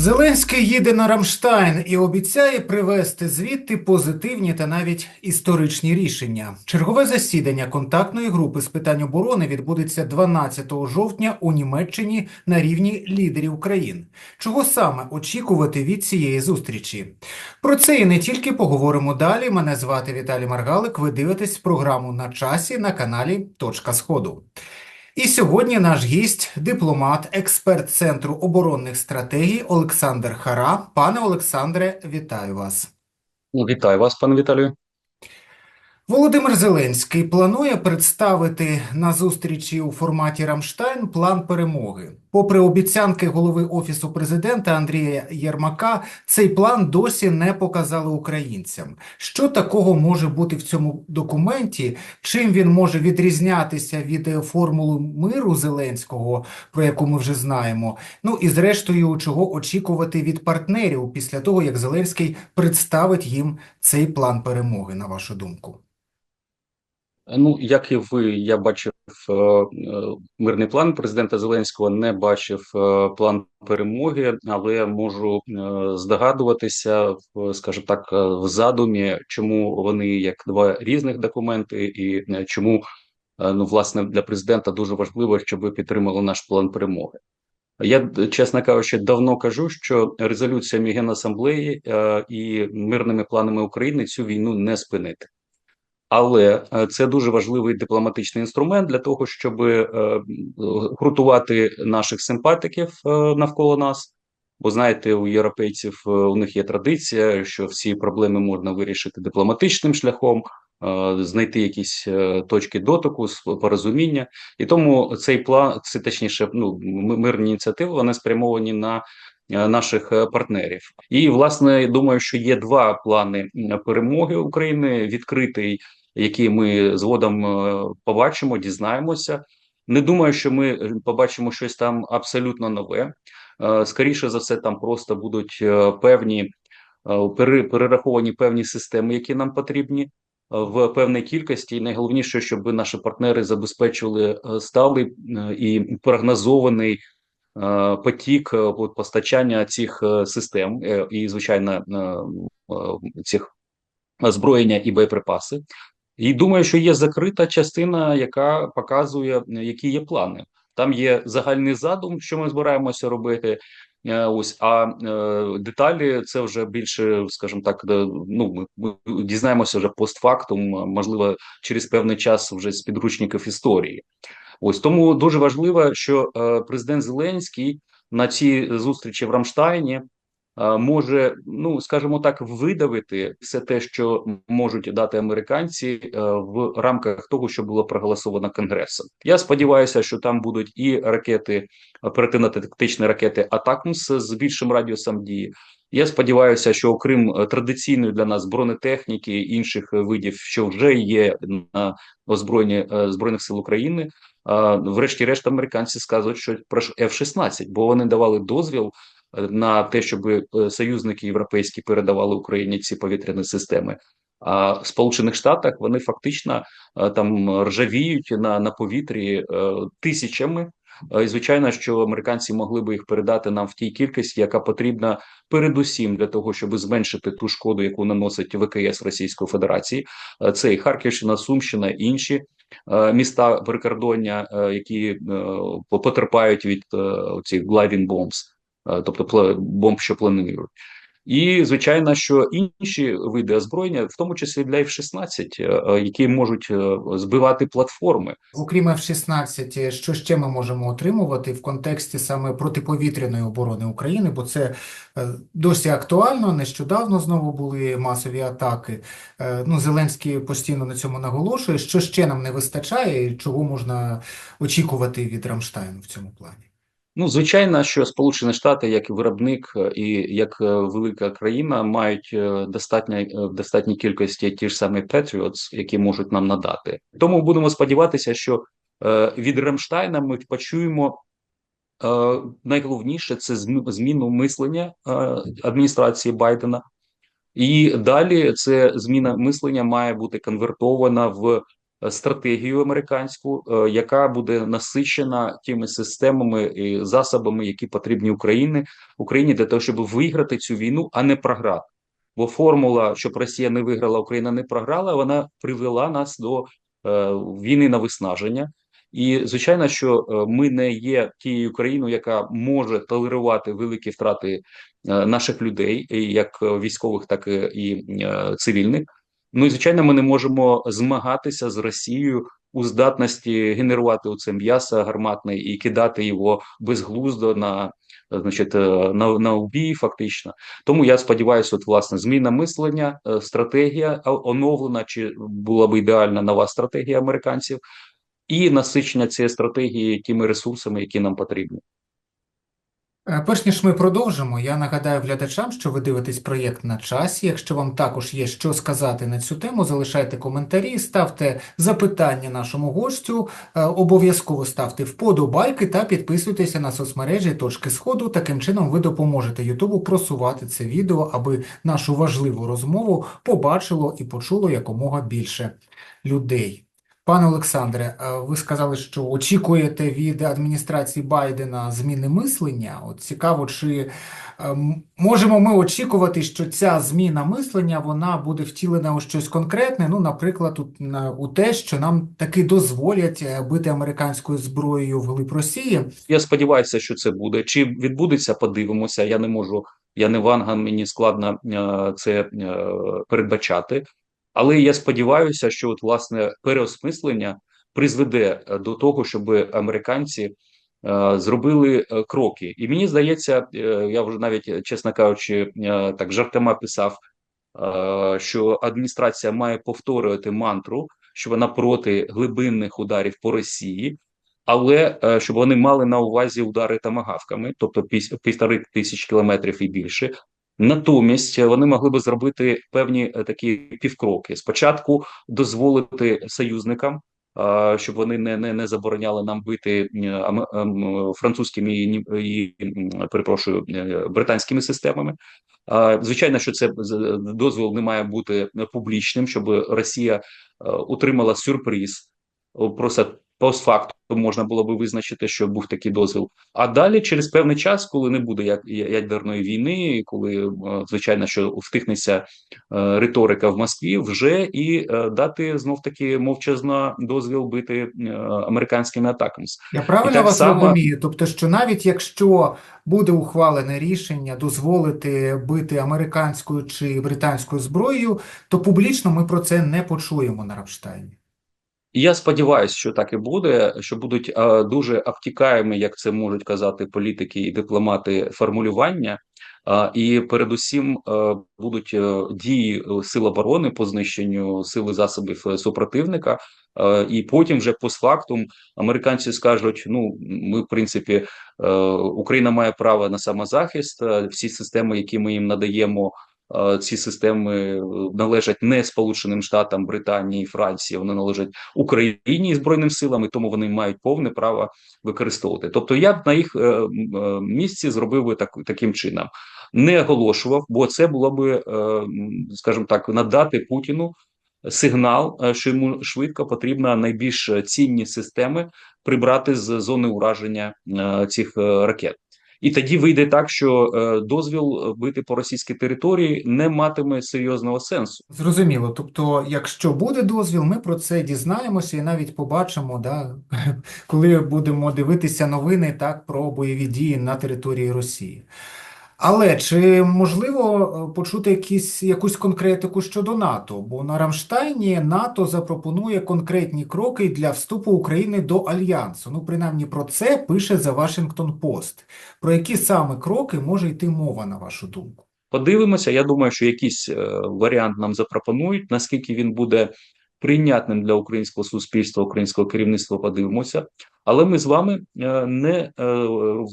Зеленський їде на Рамштайн і обіцяє привезти звідти позитивні та навіть історичні рішення. Чергове засідання контактної групи з питань оборони відбудеться 12 жовтня у Німеччині на рівні лідерів країн. Чого саме очікувати від цієї зустрічі? Про це і не тільки поговоримо далі. Мене звати Віталій Маргалик. Ви дивитесь програму на часі на каналі Точка Сходу. І сьогодні наш гість, дипломат, експерт Центру оборонних стратегій Олександр Хара. Пане Олександре, вітаю вас. Вітаю вас, пане Віталію. Володимир Зеленський планує представити на зустрічі у форматі Рамштайн план перемоги. Попри обіцянки голови Офісу президента Андрія Єрмака, цей план досі не показали українцям. Що такого може бути в цьому документі? Чим він може відрізнятися від е, формули миру Зеленського, про яку ми вже знаємо? Ну і зрештою, чого очікувати від партнерів після того, як Зеленський представить їм цей план перемоги, на вашу думку? Ну, як і ви, я бачив е, е, мирний план президента Зеленського, не бачив е, план перемоги, але можу здогадуватися, скажімо так, в задумі, чому вони як два різних документи, і чому ну, власне для президента дуже важливо, щоб ви підтримали наш план перемоги. Я, чесно кажучи, давно кажу, що резолюціями Генасамблеї і мирними планами України цю війну не спинити. Але е, це дуже важливий дипломатичний інструмент для того, щоб е, гуртувати наших симпатиків е, навколо нас. Бо знаєте, у європейців у них є традиція, що всі проблеми можна вирішити дипломатичним шляхом, знайти якісь точки дотику, порозуміння. І тому цей план, це точніше, ну мирні ініціативи, вони спрямовані на наших партнерів. І власне думаю, що є два плани перемоги України: відкритий які ми згодом е, побачимо, дізнаємося. Не думаю, що ми е, побачимо щось там абсолютно нове. Е, Скоріше за все, там просто будуть певні перераховані певні системи, які нам потрібні в певній кількості. І найголовніше, щоб наші партнери забезпечували сталий і прогнозований потік постачання цих систем і, звичайно, цих озброєння і боєприпаси. І думаю, що є закрита частина, яка показує, е, які є плани. Там є загальний задум, що ми збираємося робити. е, Ось, а е, деталі це вже більше, скажімо так, де, ну ми, дізнаємося вже постфактум, можливо, через певний час вже з підручників історії. Ось тому дуже важливо, що е, президент Зеленський на цій зустрічі в Рамштайні е, може, ну скажімо так, видавити все те, що можуть дати американці е, в рамках того, що було проголосовано конгресом. Я сподіваюся, що там будуть і ракети, оперативно-тактичні ракети Атакмс з більшим радіусом дії. Я сподіваюся, що окрім е, традиційної для нас бронетехніки інших е, видів, що вже є на озброєнні е, збройних сил України. Врешті-решт, американці сказують, що про F-16, бо вони давали дозвіл е, на те, щоб е, союзники європейські передавали Україні ці повітряні системи. А в Сполучених Штатах вони фактично е, там ржавіють на, на повітрі е, тисячами. І звичайно, що американці могли би їх передати нам в тій кількості, яка потрібна передусім для того, щоб зменшити ту шкоду, яку наносить ВКС Російської Федерації. Це і Харківщина, Сумщина, інші міста прикордоння, які потерпають від цих gliding bombs, тобто пле- бомб, що планують. І звичайно, що інші види озброєння, в тому числі для F-16, е, е, які можуть е, збивати платформи. Окрім F-16, що ще ми можемо отримувати в контексті саме протиповітряної оборони України, бо це е, досі актуально. Нещодавно знову були масові атаки. Е, Ну, Зеленський постійно на цьому наголошує. Що ще нам не вистачає, і чого можна очікувати від Рамштайну в цьому плані? Ну, звичайно, що Сполучені Штати, як виробник е, і як е, велика країна, мають е, достатньо достатній кількості ті ж самі Patriots, які можуть нам надати. Тому будемо сподіватися, що від Рамштайна ми почуємо найголовніше це зм- зміну мислення адміністрації Байдена. І далі це зміна мислення має бути конвертована в стратегію американську, е, яка буде насичена тими системами і засобами, які потрібні Україні Україні для того, щоб виграти цю війну, а не програти. Бо формула, щоб Росія не виграла, Україна не програла, вона привела нас до е, війни на виснаження. І звичайно, що е, ми не є тією країною, яка може толерувати великі втрати е, наших людей, як е, військових, так і е, цивільних. Ну і звичайно, ми не можемо змагатися з Росією у здатності генерувати оце м'ясо гарматне і кидати його безглуздо на значить, е, на, на убій, фактично. Тому я сподіваюся, от власне зміна мислення, е, стратегія оновлена, чи була б ідеальна нова стратегія американців, і насичення цієї стратегії тими ресурсами, які нам потрібні. Е, Перш ніж ми продовжимо, я нагадаю глядачам, що ви дивитесь проєкт на часі. Якщо вам також є що сказати на цю тему, залишайте коментарі, ставте запитання нашому гостю, е, обов'язково ставте вподобайки та підписуйтеся на соцмережі Точки Сходу. Таким чином ви допоможете Ютубу просувати це відео, аби нашу важливу розмову побачило і почуло якомога більше людей. Пане Олександре, е, ви сказали, що очікуєте від адміністрації Байдена зміни мислення. От цікаво, чи ем, можемо ми очікувати, що ця зміна мислення вона буде втілена у щось конкретне, ну, наприклад, у, у те, що нам таки дозволять е, бити американською зброєю вглиб Росії. Я сподіваюся, що це буде. Чи відбудеться, подивимося. Я не можу, я не ванган, мені складно е, це е, передбачати. Але я сподіваюся, що от власне переосмислення призведе е, до того, щоб американці е, зробили е, кроки. І мені здається, я вже навіть, чесно кажучи, так жартома писав, що адміністрація має повторювати мантру, що вона проти глибинних ударів по Росії але щоб вони мали на увазі удари тамагавками, тобто півтори тисяч кілометрів і більше. Натомість е, вони могли би зробити певні е, такі півкроки. Спочатку дозволити союзникам, е, щоб вони не, не, не забороняли нам бити е, французькими і, і перепрошую е, британськими системами. Е, Звичайно, що це дозвіл не має бути е, публічним, щоб Росія е, отримала сюрприз. Просто постфактум можна було би визначити, що був такий дозвіл. А далі, через певний час, коли не буде як ядерної війни, коли е, звичайно, що втихнеться е, риторика в Москві, вже і е, дати знов таки мовчазно дозвіл бити американськими атаками. Я правильно вас само- розумію? Тобто, що навіть якщо буде ухвалене рішення дозволити бити американською чи британською зброєю, то публічно ми про це не почуємо на Рамштайні. Я сподіваюся, що так і буде, що будуть е, дуже обтікаємі, як це можуть казати політики і дипломати, формулювання. е, і передусім е, будуть е, дії е, сил оборони по знищенню сили засобів е, супротивника. Е, і потім, вже постфактум, американці скажуть: ну ми, в принципі, е, Україна має право на самозахист. е, Всі системи, які ми їм надаємо, ці системи е, належать не Сполученим Штатам, Британії, Франції, вони належать Україні і збройним силам, і тому вони мають повне право використовувати. Тобто, я б на їх е, е, місці зробив би так, таким чином, не оголошував, бо це було би, е, скажімо так, надати Путіну сигнал, е, що йому швидко потрібно найбільш цінні системи прибрати з зони ураження е, цих е, ракет. І тоді вийде так, що е, дозвіл бити по російській території не матиме серйозного сенсу. Зрозуміло. Тобто, якщо буде дозвіл, ми про це дізнаємося і навіть побачимо, да, коли будемо дивитися новини так, про бойові дії на території Росії. Але чи можливо е, почути якісь, якусь конкретику щодо НАТО? Бо на Рамштайні НАТО запропонує конкретні кроки для вступу України до Альянсу. Ну, принаймні про це пише The Washington Post. Про які саме кроки може йти мова, на вашу думку? Подивимося. Я думаю, що якийсь е, варіант нам запропонують. Наскільки він буде прийнятним для українського суспільства, українського керівництва, подивимося. Але ми з вами е, не е,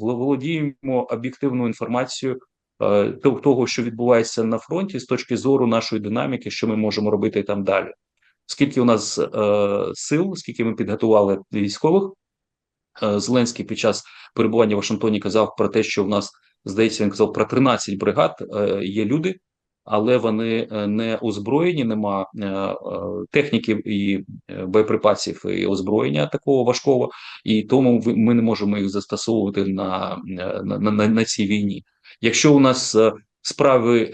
володіємо об'єктивною інформацією е, того- що відбувається на фронті, з точки зору нашої динаміки, що ми можемо робити там далі. Скільки у нас сил, скільки ми підготували військових. Зеленський під час перебування в Вашингтоні казав про те, що в нас здається, він казав про 13 бригад. Є люди, але вони е, не озброєні, нема е, е, техніки і боєприпасів і озброєння такого важкого, і тому ми не можемо їх застосовувати на, на, на, на цій війні. Якщо у нас справи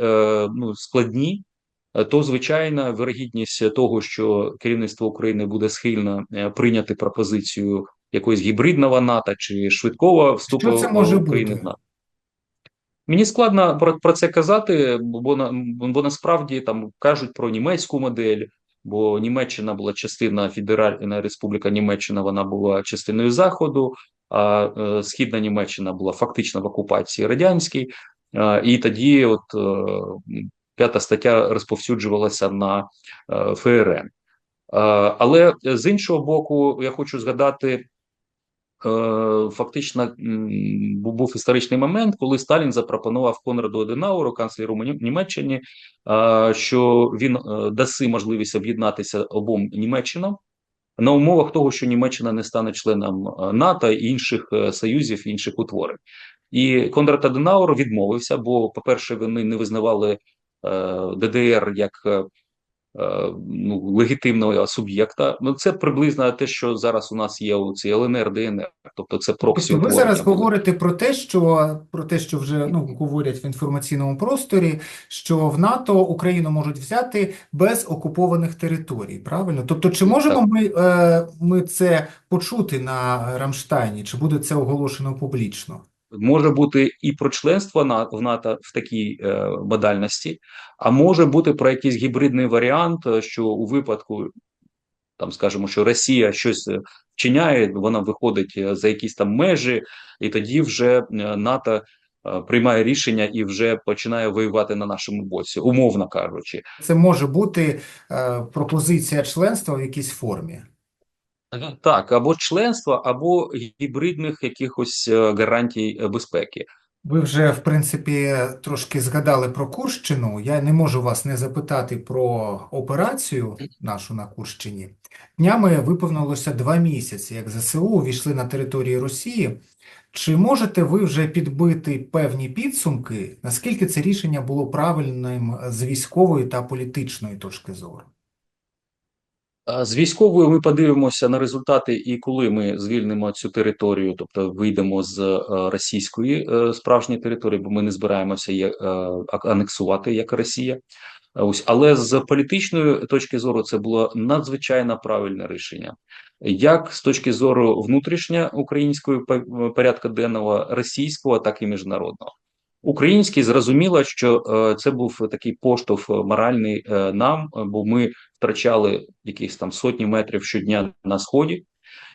ну, складні, то звичайно вирогідність того, що керівництво України буде схильно прийняти пропозицію якоїсь гібридного НАТО чи швидкого вступу Що це може України бути? в НАТО. Мені складно про, про це казати, бо бо насправді там кажуть про німецьку модель, бо Німеччина була частина Федеральна Республіка Німеччина, вона була частиною Заходу, а е, Східна Німеччина була фактично в окупації радянській, е, і тоді, от е, п'ята стаття розповсюджувалася на е, ФРН. Е, але з іншого боку, я хочу згадати фактично був історичний момент, коли Сталін запропонував Конраду Аденауру, канцлеру Нім- Німеччині, е, що він е, даси можливість об'єднатися обом Німеччинам на умовах того, що Німеччина не стане членом е, НАТО і інших е, союзів, інших утворень. І Конрад Аденаур відмовився, бо, по-перше, вони не визнавали е, ДДР як е, е, ну, легітимного суб'єкта. Ну це приблизно те, що зараз у нас є у цій ЛНР, ДНР, тобто це проксі Тобто ви зараз говорите про те, що про те, що вже ну говорять в інформаційному просторі, що в НАТО Україну можуть взяти без окупованих територій, правильно? Тобто, чи можемо Так. ми, е, ми це почути на Рамштайні, чи буде це оголошено публічно? Може бути і про членство на в НАТО в такій е, модальності, а може бути про якийсь гібридний варіант, е, що у випадку там скажемо, що Росія щось е, вчиняє, вона виходить е, за якісь там межі, і тоді вже е, НАТО е, приймає рішення і вже починає воювати на нашому боці, умовно кажучи. Це може бути е, пропозиція членства в якійсь формі. Так, або членство, або гібридних якихось е, гарантій е, безпеки. Ви вже, в принципі, трошки згадали про Курщину. Я не можу вас не запитати про операцію нашу на Курщині. Днями виповнилося два місяці, як ЗСУ увійшли на територію Росії. Чи можете ви вже підбити певні підсумки, наскільки це рішення було правильним з військової та політичної точки зору? З військовою ми подивимося на результати, і коли ми звільнимо цю територію, тобто вийдемо з е, російської е, справжньої території, бо ми не збираємося її е, анексувати як Росія. Ось, але з політичної точки зору це було надзвичайно правильне рішення, як з точки зору внутрішньо української порядку денного, російського, так і міжнародного. Український зрозуміло, що е, це був такий поштовх моральний е, нам, е, бо ми втрачали якісь там сотні метрів щодня на сході,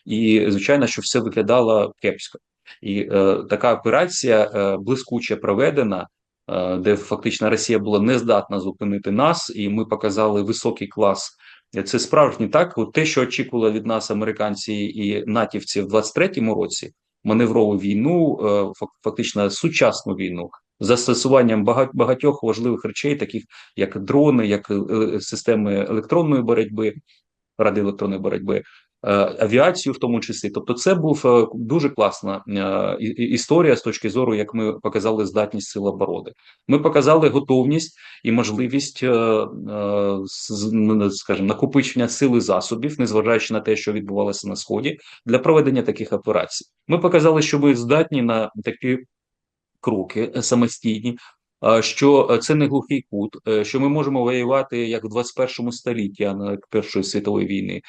і звичайно, що все виглядало кепсько. І е, така операція е, блискуче проведена, е, де фактично Росія була не здатна зупинити нас, і ми показали високий клас. Це справжній так. От те, що очікували від нас американці і натівці в 23-му році, маневрову війну, е, фактично сучасну війну, застосуванням багатьох важливих речей, таких як дрони, як е, системи електронної боротьби, радіоелектронної боротьби, е, авіацію, в тому числі. Тобто, це був е, дуже класна е, історія з точки зору, як ми показали здатність сил оборони. Ми показали готовність і можливість, е, е, скажімо, накопичення сил і засобів, незважаючи на те, що відбувалося на сході, для проведення таких операцій. Ми показали, що ми здатні на такі кроки е, самостійні. е, Що е, це не глухий кут, е, що ми можемо воювати як в 21 столітті, а не Першої світової війни.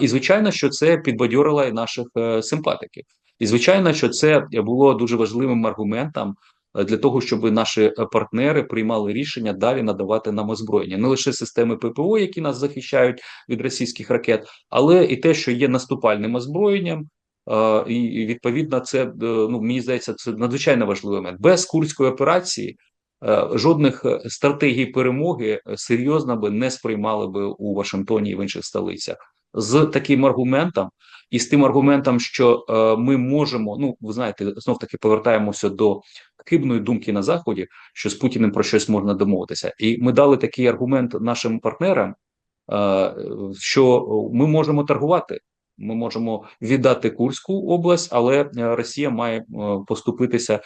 І звичайно, що це підбадьорило і наших е, симпатиків. І звичайно, що це було дуже важливим аргументом е, для того, щоб наші е, партнери приймали рішення далі надавати нам озброєння, не лише системи ППО, які нас захищають від російських ракет, але і те, що є наступальним озброєнням. І відповідно, це ну мені здається, це надзвичайно важливий момент. Без курської операції жодних стратегій перемоги серйозно би не сприймали би у Вашингтоні і в інших столицях з таким аргументом, і з тим аргументом, що е, ми можемо. Ну ви знаєте, знов таки повертаємося до хибної думки на заході, що з Путіним про щось можна домовитися, і ми дали такий аргумент нашим партнерам, е, що ми можемо торгувати. Ми можемо віддати Курську область, але Росія має е, поступитися, е,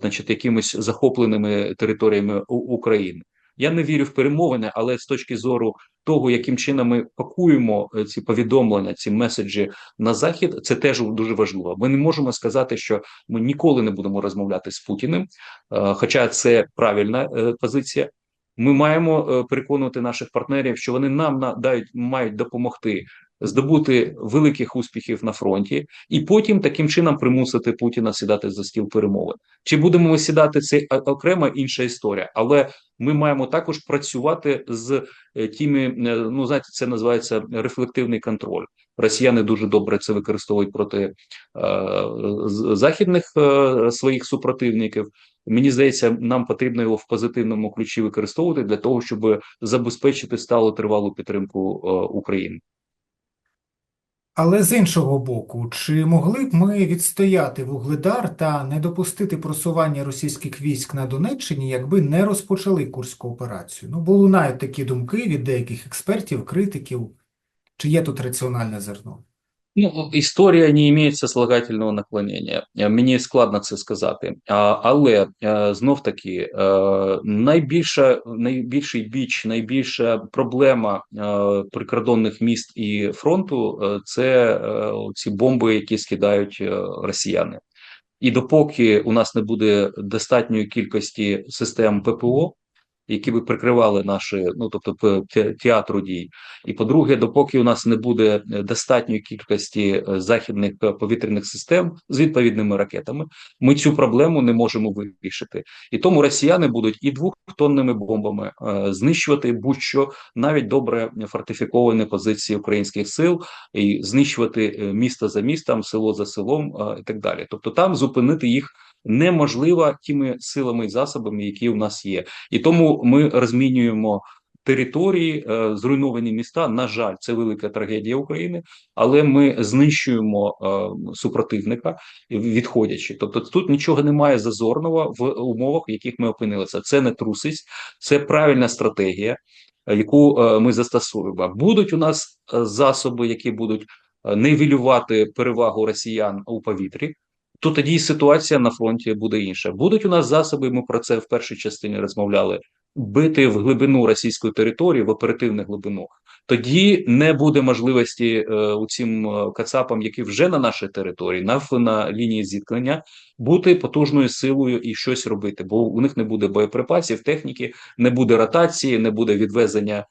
значить, якимись захопленими територіями України. Я не вірю в перемовини, але з точки зору того, яким чином ми пакуємо е, ці повідомлення, ці меседжі на захід, це теж дуже важливо. Ми не можемо сказати, що ми ніколи не будемо розмовляти з Путіним, е, хоча це правильна е, позиція. Ми маємо переконувати наших партнерів, що вони нам надають мають допомогти здобути великих успіхів на фронті, і потім таким чином примусити Путіна сідати за стіл перемовин. Чи будемо ми сідати це окрема інша історія, але ми маємо також працювати з е, тими, е, ну знаєте, це називається рефлективний контроль. Росіяни дуже добре це використовують проти е, західних е, своїх супротивників. Мені здається, нам потрібно його в позитивному ключі використовувати для того, щоб забезпечити сталу тривалу підтримку е, України. Але з іншого боку, чи могли б ми відстояти Вугледар та не допустити просування російських військ на Донеччині, якби не розпочали Курську операцію? Ну, бо лунають такі думки від деяких експертів, критиків. Чи є тут раціональне зерно? Ну, історія не має сослагательного наклонення. Е, Мені складно це сказати. Але е, знов таки е, найбільша, найбільший біч, найбільша проблема прикордонних міст і фронту це ці бомби, які скидають росіяни. І допоки у нас не буде достатньої кількості систем ППО, які би прикривали наші, ну тобто театру дій. І по-друге, допоки у нас не буде е, достатньої кількості е, західних е, повітряних систем з відповідними ракетами, ми цю проблему не можемо вирішити. І тому росіяни будуть і двохтонними бомбами знищувати будь-що навіть добре фортифіковані позиції українських сил і знищувати місто за містом, село за селом і так далі. Тобто там зупинити їх неможливо тими силами і засобами, які у нас є. І тому ми розмінюємо території, е, зруйновані міста. На жаль, це велика трагедія України, але ми знищуємо е, супротивника, відходячи. Тобто тут нічого немає зазорного в умовах, в яких ми опинилися. Це не трусість, це правильна стратегія, яку е, ми застосуємо. Будуть у нас засоби, які будуть нивелювати перевагу росіян у повітрі то тоді ситуація на фронті буде інша. Будуть у нас засоби. Ми про це в першій частині розмовляли. Бити в глибину російської території, в оперативну глибину, тоді не буде можливості е, у цим е, кацапам, які вже на нашій території, на, на лінії зіткнення, бути потужною силою і щось робити, бо у них не буде боєприпасів, техніки, не буде ротації, не буде відвезення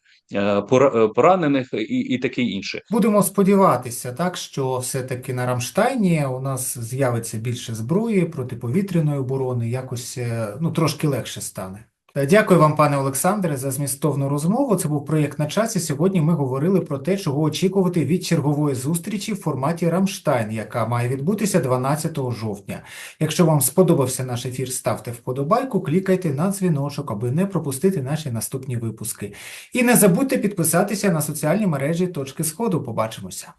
поранених і, і таке інше. Будемо сподіватися, так, що все-таки на Рамштайні у нас з'явиться більше зброї протиповітряної оборони, якось е, ну, трошки легше стане. Е, Дякую вам, пане Олександре, за змістовну розмову. Це був проєкт на часі. Сьогодні ми говорили про те, чого очікувати від чергової зустрічі в форматі Рамштайн, яка має відбутися 12 жовтня. Якщо вам сподобався наш ефір, ставте вподобайку, клікайте на дзвіночок, аби не пропустити наші наступні випуски. І не забудьте підписатися на соціальні мережі Точки Сходу. Побачимося.